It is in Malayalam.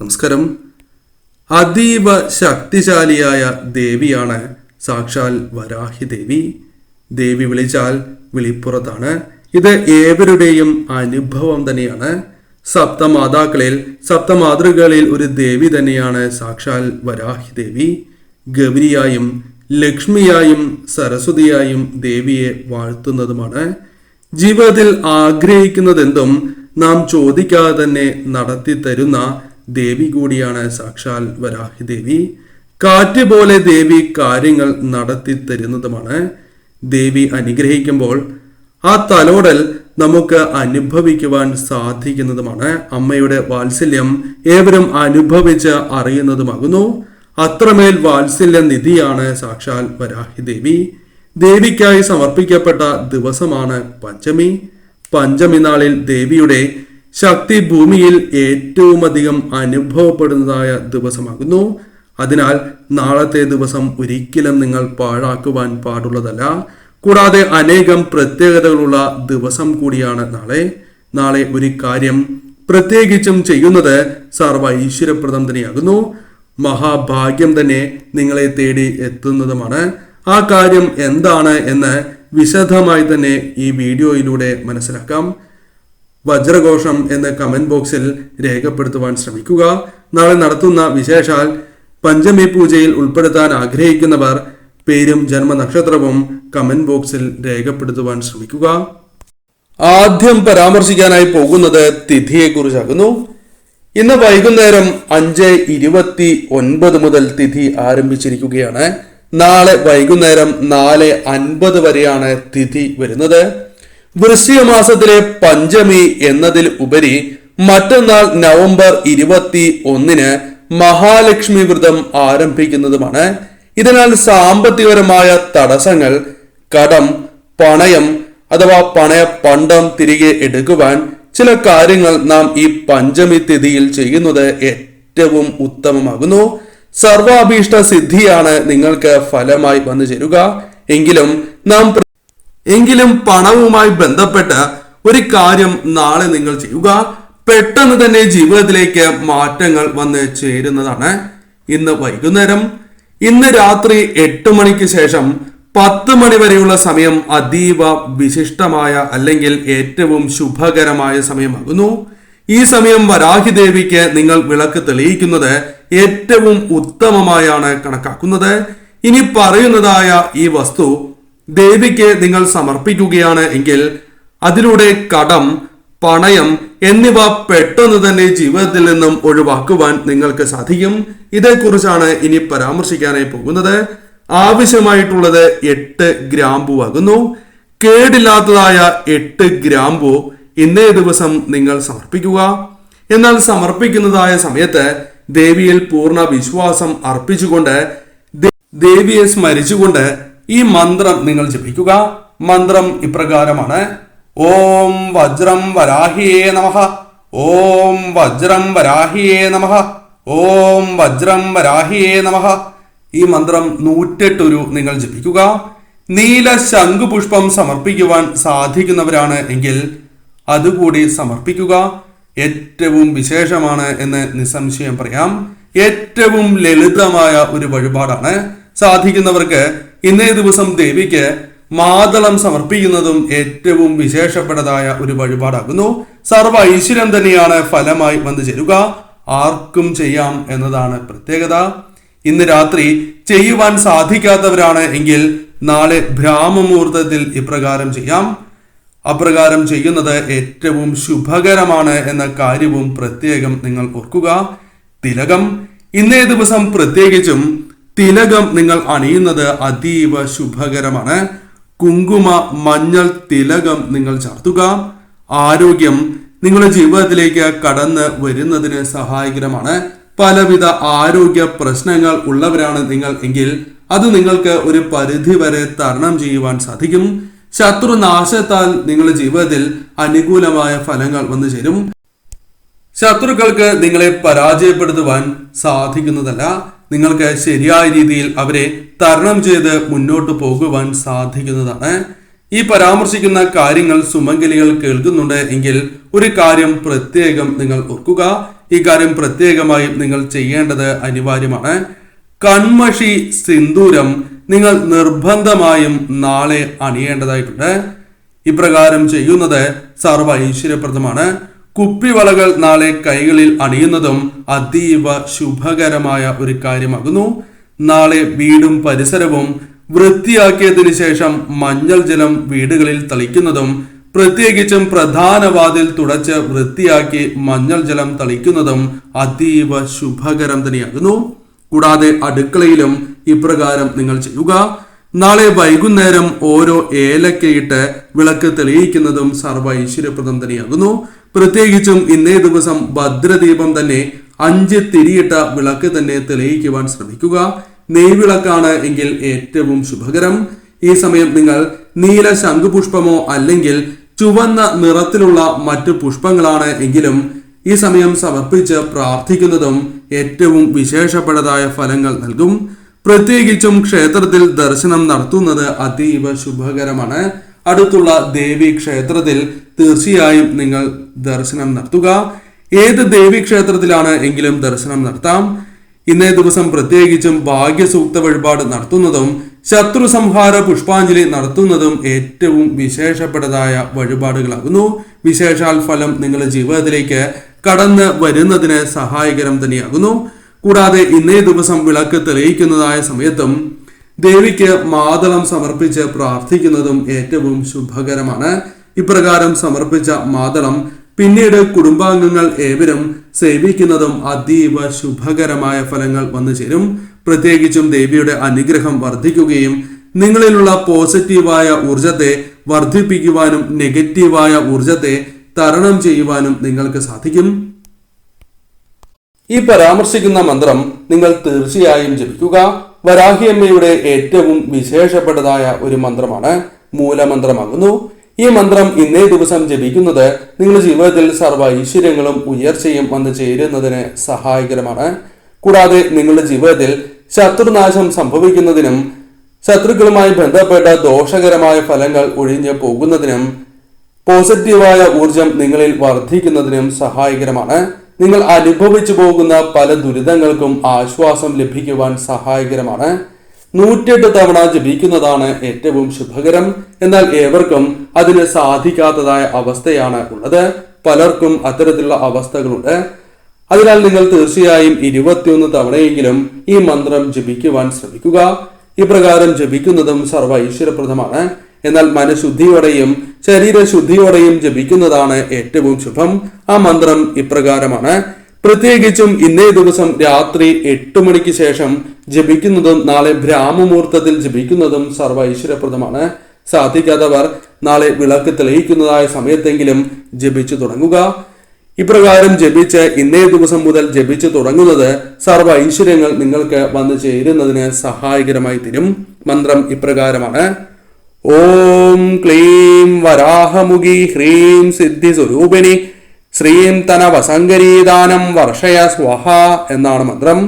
നമസ്കാരം. അതീവ ശക്തിശാലിയായ ദേവിയാണ് സാക്ഷാൽ വരാഹി ദേവി. ദേവി വിളിച്ചാൽ വിളിപ്പുറത്താണ്. ഇത് ഏവരുടെയും അനുഭവം തന്നെയാണ്. സപ്തമാതാക്കളിൽ സപ്തമാതൃകളിൽ ഒരു ദേവി തന്നെയാണ് സാക്ഷാൽ വരാഹി ദേവി. ഗൗരിയായും ലക്ഷ്മിയായും സരസ്വതിയായും ദേവിയെ വാഴ്ത്തുന്നതുമാണ്. ജീവിതത്തിൽ ആഗ്രഹിക്കുന്നതെന്തും നാം ചോദിക്കാതെ തന്നെ നടത്തി തരുന്ന ദേവി കൂടിയാണ് സാക്ഷാൽ വരാഹി ദേവി കാറ്റ് പോലെ ദേവി കാര്യങ്ങൾ നടത്തി തരുന്നതുമാണ്. ദേവി അനുഗ്രഹിക്കുമ്പോൾ ആ തലോടൽ നമുക്ക് അനുഭവിക്കുവാൻ സാധിക്കുന്നതുമാണ്. അമ്മയുടെ വാത്സല്യം ഏവരും അനുഭവിച്ച് അറിയുന്നതുമാകുന്നു. അത്രമേൽ വാത്സല്യ നിധിയാണ് സാക്ഷാൽ വരാഹി ദേവി ദേവിക്കായി സമർപ്പിക്കപ്പെട്ട ദിവസമാണ് പഞ്ചമി. പഞ്ചമി നാളിൽ ദേവിയുടെ ശക്തി ഭൂമിയിൽ ഏറ്റവും അധികം അനുഭവപ്പെടുന്നതായ ദിവസമാകുന്നു. അതിനാൽ നാളത്തെ ദിവസം ഒരിക്കലും നിങ്ങൾ പാഴാക്കുവാൻ പാടുള്ളതല്ല. കൂടാതെ അനേകം പ്രത്യേകതകളുള്ള ദിവസം കൂടിയാണ് നാളെ. നാളെ ഒരു കാര്യം പ്രത്യേകിച്ചും ചെയ്യുന്നത് സർവ ഈശ്വരപ്രദം തന്നെയാകുന്നു. മഹാഭാഗ്യം തന്നെ നിങ്ങളെ തേടി എത്തുന്നതുമാണ്. ആ കാര്യം എന്താണ് എന്ന് വിശദമായി തന്നെ ഈ വീഡിയോയിലൂടെ മനസ്സിലാക്കാം. വജ്രഘോഷം എന്ന് കമന്റ് ബോക്സിൽ രേഖപ്പെടുത്തുവാൻ ശ്രമിക്കുക. നാളെ നടത്തുന്ന വിശേഷാൽ പഞ്ചമി പൂജയിൽ ഉൾപ്പെടുത്താൻ ആഗ്രഹിക്കുന്നവർ പേരും ജന്മനക്ഷത്രവും കമന്റ് ബോക്സിൽ രേഖപ്പെടുത്തുവാൻ ശ്രമിക്കുക. ആദ്യം പരാമർശിക്കാനായി പോകുന്നത് തിഥിയെക്കുറിച്ചാകുന്നു. ഇന്ന് വൈകുന്നേരം അഞ്ച് ഇരുപത്തി ഒൻപത് മുതൽ തിഥി ആരംഭിച്ചിരിക്കുകയാണ്. നാളെ വൈകുന്നേരം നാല് അൻപത് വരെയാണ് തിഥി വരുന്നത്. വൃശ്ചിക മാസത്തിലെ പഞ്ചമി എന്നതിൽ ഉപരി മറ്റന്നാൾ നവംബർ ഇരുപത്തി ഒന്നിന് മഹാലക്ഷ്മി വ്രതം ആരംഭിക്കുന്നതുമാണ്. ഇതിനാൽ സാമ്പത്തികപരമായ തടസ്സങ്ങൾ കടം പണയം അഥവാ പണയ പണ്ടം തിരികെ എടുക്കുവാൻ ചില കാര്യങ്ങൾ നാം ഈ പഞ്ചമി തിഥിയിൽ ചെയ്യുന്നത് ഏറ്റവും ഉത്തമമാകുന്നു. സർവാഭീഷ്ട സിദ്ധിയാണ് നിങ്ങൾക്ക് ഫലമായി വന്നു ചേരുക. എങ്കിലും നാം എങ്കിലും പണവുമായി ബന്ധപ്പെട്ട് ഒരു കാര്യം നാളെ നിങ്ങൾ ചെയ്യുക. പെട്ടെന്ന് തന്നെ ജീവിതത്തിലേക്ക് മാറ്റങ്ങൾ വന്ന് ചേരുന്നതാണ് ഇന്ന് വൈകുന്നേരം. ഇന്ന് രാത്രി എട്ട് മണിക്ക് ശേഷം പത്ത് മണി വരെയുള്ള സമയം അതീവ വിശിഷ്ടമായ അല്ലെങ്കിൽ ഏറ്റവും ശുഭകരമായ സമയമാകുന്നു. ഈ സമയം വരാഹി ദേവിക്ക് നിങ്ങൾ വിളക്ക് തെളിയിക്കുന്നത് ഏറ്റവും ഉത്തമമായാണ് കണക്കാക്കുന്നത്. ഇനി പറയുന്നതായ ഈ വസ്തു ദേവിക്ക് നിങ്ങൾ സമർപ്പിക്കുകയാണ് എങ്കിൽ അതിലൂടെ കടം പണയം എന്നിവ പെട്ടെന്ന് തന്നെ ജീവിതത്തിൽ നിന്നും ഒഴിവാക്കുവാൻ നിങ്ങൾക്ക് സാധിക്കും. ഇതേക്കുറിച്ചാണ് ഇനി പരാമർശിക്കാനായി പോകുന്നത്. ആവശ്യമായിട്ടുള്ളത് എട്ട് ഗ്രാമ്പു ആകുന്നു. കേടില്ലാത്തതായ എട്ട് ഗ്രാമ്പു ഇന്നേ ദിവസം നിങ്ങൾ സമർപ്പിക്കുക. എന്നാൽ സമർപ്പിക്കുന്നതായ സമയത്ത് ദേവിയിൽ പൂർണ വിശ്വാസം അർപ്പിച്ചുകൊണ്ട് ദേവിയെ സ്മരിച്ചുകൊണ്ട് ഈ മന്ത്രം നിങ്ങൾ ജപിക്കുക. മന്ത്രം ഇപ്രകാരമാണ്. ഓം വജ്രം വരാഹിയേ നമ. ഓം വജ്രം വരാഹിയേ നമ. ഓം വജ്രം വരാഹിയേ നമ. ഈ മന്ത്രം നൂറ്റെട്ടൊരു നിങ്ങൾ ജപിക്കുക. നീല ശംഖുപുഷ്പം സമർപ്പിക്കുവാൻ സാധിക്കുന്നവരാണ് എങ്കിൽ അതുകൂടി സമർപ്പിക്കുക. ഏറ്റവും വിശേഷമാണ് എന്ന് നിസ്സംശയം പറയാം. ഏറ്റവും ലളിതമായ ഒരു വഴിപാടാണ്. സാധിക്കുന്നവർക്ക് ഇന്നേ ദിവസം ദേവിക്ക് മാതളം സമർപ്പിക്കുന്നതും ഏറ്റവും വിശേഷപ്പെട്ടതായ ഒരു വഴിപാടാകുന്നു. സർവ ഐശ്വര്യം തന്നെയാണ് ഫലമായി വന്നു ചേരുക. ആർക്കും ചെയ്യാം എന്നതാണ് പ്രത്യേകത. ഇന്ന് രാത്രി ചെയ്യുവാൻ സാധിക്കാത്തവരാണ് എങ്കിൽ നാളെ ഭ്രാമമുഹൂർത്തത്തിൽ ഇപ്രകാരം ചെയ്യാം. അപ്രകാരം ചെയ്യുന്നത് ഏറ്റവും ശുഭകരമാണ് എന്ന കാര്യവും പ്രത്യേകം നിങ്ങൾ ഓർക്കുക. തിലകം ഇന്നേ ദിവസം പ്രത്യേകിച്ചും തിലകം നിങ്ങൾ അണിയുന്നത് അതീവ ശുഭകരമാണ്. കുങ്കുമ മഞ്ഞൾ തിലകം നിങ്ങൾ ചാർത്തുക. ആരോഗ്യം നിങ്ങളുടെ ജീവിതത്തിലേക്ക് കടന്ന് വരുന്നതിന് സഹായകരമാണ്. പലവിധ ആരോഗ്യ പ്രശ്നങ്ങൾ ഉള്ളവരാണ് നിങ്ങൾ എങ്കിൽ അത് നിങ്ങൾക്ക് ഒരു പരിധി വരെ തരണം ചെയ്യുവാൻ സാധിക്കും. ശത്രുനാശത്താൽ നിങ്ങളുടെ ജീവിതത്തിൽ അനുകൂലമായ ഫലങ്ങൾ വന്നു ചേരും. ശത്രുക്കൾക്ക് നിങ്ങളെ പരാജയപ്പെടുത്തുവാൻ സാധിക്കുന്നതല്ല. നിങ്ങൾക്ക് ശരിയായ രീതിയിൽ അവരെ തരണം ചെയ്ത് മുന്നോട്ട് പോകുവാൻ സാധിക്കുന്നതാണ്. ഈ പരാമർശിക്കുന്ന കാര്യങ്ങൾ സുമംഗലികൾ കേൾക്കുന്നുണ്ട് എങ്കിൽ ഒരു കാര്യം പ്രത്യേകം നിങ്ങൾ ഓർക്കുക. ഈ കാര്യം പ്രത്യേകമായും നിങ്ങൾ ചെയ്യേണ്ടത് അനിവാര്യമാണ്. കൺമഷി സിന്ദൂരം നിങ്ങൾ നിർബന്ധമായും നാളെ അണിയേണ്ടതായിട്ടുണ്ട്. ഇപ്രകാരം ചെയ്യുന്നത് സർവ ഐശ്വര്യപ്രദമാണ്. കുപ്പിവളകൾ നാളെ കൈകളിൽ അണിയുന്നതും അതീവ ശുഭകരമായ ഒരു കാര്യമാകുന്നു. നാളെ വീടും പരിസരവും വൃത്തിയാക്കിയതിനു ശേഷം മഞ്ഞൾ ജലം വീടുകളിൽ തളിക്കുന്നതും പ്രത്യേകിച്ചും പ്രധാന വാതിൽ തുടച്ച് വൃത്തിയാക്കി മഞ്ഞൾ ജലം തളിക്കുന്നതും അതീവ ശുഭകരം തന്നെയാകുന്നു. കൂടാതെ അടുക്കളയിലും ഇപ്രകാരം നിങ്ങൾ ചെയ്യുക. നാളെ വൈകുന്നേരം ഓരോ ഏലക്കയിട്ട് വിളക്ക് തെളിയിക്കുന്നതും സർവ ഐശ്വര്യപ്രദം തന്നെയാകുന്നു. പ്രത്യേകിച്ചും ഇന്നേ ദിവസം ഭദ്രദീപം തന്നെ അഞ്ച് തിരിയിട്ട വിളക്ക് തന്നെ തെളിയിക്കുവാൻ ശ്രമിക്കുക. നെയ്വിളക്കാണ് എങ്കിൽ ഏറ്റവും ശുഭകരം. ഈ സമയം നിങ്ങൾ നീല ശംഖുപുഷ്പമോ അല്ലെങ്കിൽ ചുവന്ന നിറത്തിലുള്ള മറ്റു പുഷ്പങ്ങളാണ് എങ്കിലും ഈ സമയം സമർപ്പിച്ച് പ്രാർത്ഥിക്കുന്നതും ഏറ്റവും വിശേഷപ്പെട്ടതായ ഫലങ്ങൾ നൽകും. പ്രത്യേകിച്ചും ക്ഷേത്രത്തിൽ ദർശനം നടത്തുന്നത് അതീവ ശുഭകരമാണ്. അടുത്തുള്ള ദേവി ക്ഷേത്രത്തിൽ തീർച്ചയായും നിങ്ങൾ ദർശനം നടത്തുക. ഏത് ദേവി ക്ഷേത്രത്തിലാണ് എങ്കിലും ദർശനം നടത്താം. ഇന്നേ ദിവസം പ്രത്യേകിച്ചും ഭാഗ്യസൂക്ത വഴിപാട് നടത്തുന്നതും ശത്രു സംഹാര പുഷ്പാഞ്ജലി നടത്തുന്നതും ഏറ്റവും വിശേഷപ്പെട്ടതായ വഴിപാടുകളാകുന്നു. വിശേഷാൽ ഫലം നിങ്ങളുടെ ജീവിതത്തിലേക്ക് കടന്ന് വരുന്നതിന് സഹായകരം തന്നെയാകുന്നു. കൂടാതെ ഇന്നേ ദിവസം വിളക്ക് തെളിയിക്കുന്നതായ സമയത്തും ദേവിക്ക് മാതളം സമർപ്പിച്ച് പ്രാർത്ഥിക്കുന്നതും ഏറ്റവും ശുഭകരമാണ്. ഇപ്രകാരം സമർപ്പിച്ച മാതളം പിന്നീട് കുടുംബാംഗങ്ങൾ ഏവരും സേവിക്കുന്നതും അതീവ ശുഭകരമായ ഫലങ്ങൾ വന്നു ചേരും. പ്രത്യേകിച്ചും ദേവിയുടെ അനുഗ്രഹം വർദ്ധിക്കുകയും നിങ്ങളിലുള്ള പോസിറ്റീവായ ഊർജത്തെ വർദ്ധിപ്പിക്കുവാനും നെഗറ്റീവായ ഊർജത്തെ തരണം ചെയ്യുവാനും നിങ്ങൾക്ക് സാധിക്കും. ഈ പരാമർശിക്കുന്ന മന്ത്രം നിങ്ങൾ തീർച്ചയായും ജപിക്കുക. വരാഹിയമ്മയുടെ ഏറ്റവും വിശേഷപ്പെട്ടതായ ഒരു മന്ത്രമാണ് മൂലമന്ത്രമാകുന്നു. ഈ മന്ത്രം ഇന്നേ ദിവസം ജപിക്കുന്നത് നിങ്ങളുടെ ജീവിതത്തിൽ സർവ ഐശ്വര്യങ്ങളും ഉയർച്ചയും വന്നു ചേരുന്നതിന് സഹായകരമാണ്. കൂടാതെ നിങ്ങളുടെ ജീവിതത്തിൽ ശത്രുനാശം സംഭവിക്കുന്നതിനും ശത്രുക്കളുമായി ബന്ധപ്പെട്ട ദോഷകരമായ ഫലങ്ങൾ ഒഴിഞ്ഞു പോകുന്നതിനും പോസിറ്റീവായ ഊർജം നിങ്ങളിൽ വർദ്ധിക്കുന്നതിനും സഹായകരമാണ്. നിങ്ങൾ അനുഭവിച്ചു പോകുന്ന പല ദുരിതങ്ങൾക്കും ആശ്വാസം ലഭിക്കുവാൻ സഹായകരമാണ്. നൂറ്റെട്ട് തവണ ജപിക്കുന്നതാണ് ഏറ്റവും ശുഭകരം. എന്നാൽ ഏവർക്കും അതിന് സാധിക്കാത്തതായ അവസ്ഥയാണ് ഉള്ളത്. പലർക്കും അത്തരത്തിലുള്ള അവസ്ഥകളുണ്ട്. അതിനാൽ നിങ്ങൾ തീർച്ചയായും ഇരുപത്തിയൊന്ന് തവണയെങ്കിലും ഈ മന്ത്രം ജപിക്കുവാൻ ശ്രമിക്കുക. ഇപ്രകാരം ജപിക്കുന്നതും സർവ ഐശ്വര്യപ്രദമാണ് എന്നാൽ മനഃശുദ്ധിയോടെയും ശരീരശുദ്ധിയോടെയും ജപിക്കുന്നതാണ് ഏറ്റവും ശുഭം. ആ മന്ത്രം ഇപ്രകാരമാണ്. പ്രത്യേകിച്ചും ഇന്നേ ദിവസം രാത്രി എട്ട് മണിക്ക് ശേഷം ജപിക്കുന്നതും നാളെ ബ്രാഹ്മമുഹൂർത്തത്തിൽ ജപിക്കുന്നതും സർവ ഐശ്വര്യപ്രദമാണ് സാധിക്കാത്തവർ നാളെ വിളക്ക് തെളിയിക്കുന്നതായ സമയത്തെങ്കിലും ജപിച്ചു തുടങ്ങുക. ഇപ്രകാരം ജപിച്ച് ഇന്നേ ദിവസം മുതൽ ജപിച്ചു തുടങ്ങുന്നത് സർവ ഐശ്വര്യങ്ങൾ നിങ്ങൾക്ക് വന്നു ചേരുന്നതിന് സഹായകരമായി തീരും. മന്ത്രം ഇപ്രകാരമാണ്. ഓം ക്ലീം വരാഹമുഖി ഹ്രീം സിദ്ധി സ്വരൂപിണി ശ്രീം തന വസങ്കരീദാനം വർഷയ സ്വഹ എന്നാണ് മന്ത്രം.